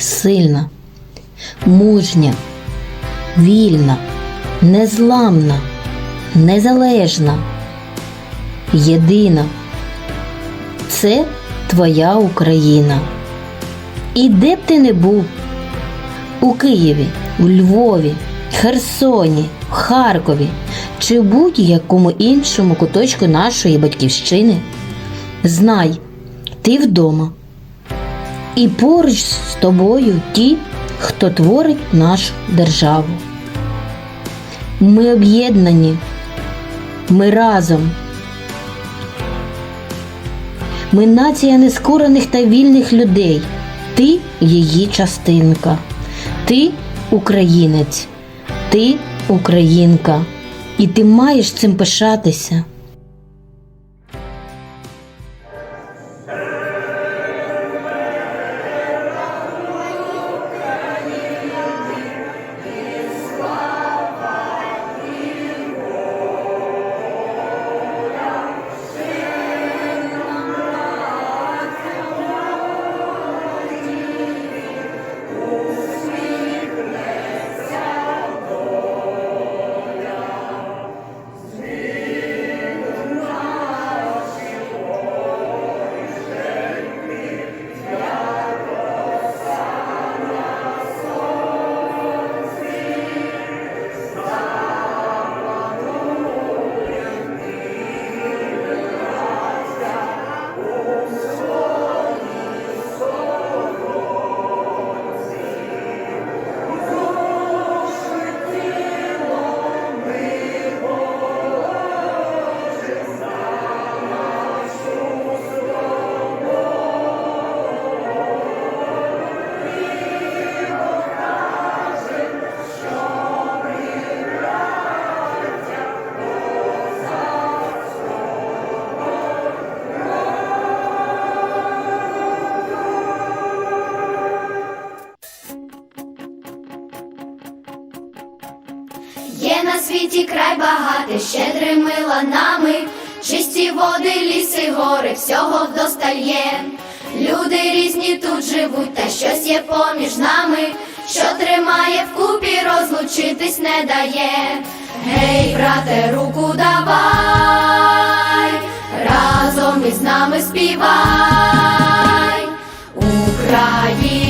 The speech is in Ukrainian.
сильна, мужня, вільна, незламна, незалежна, єдина. Це твоя Україна. І де б ти не був, у Києві, у Львові, Херсоні, Харкові чи будь-якому іншому куточку нашої батьківщини, знай, ти вдома. І поруч з тобою ті, хто творить нашу державу. Ми об'єднані, ми разом. Ми нація нескорених та вільних людей. Ти її частинка. Ти українець, ти українка. І ти маєш цим пишатися. Є на світі край багатий, щедрими ланами, чисті води, ліси, гори, всього вдосталь є. Люди різні тут живуть, та щось є поміж нами, що тримає вкупі, розлучитись не дає. Гей, брате, руку давай, разом із нами співай. Україна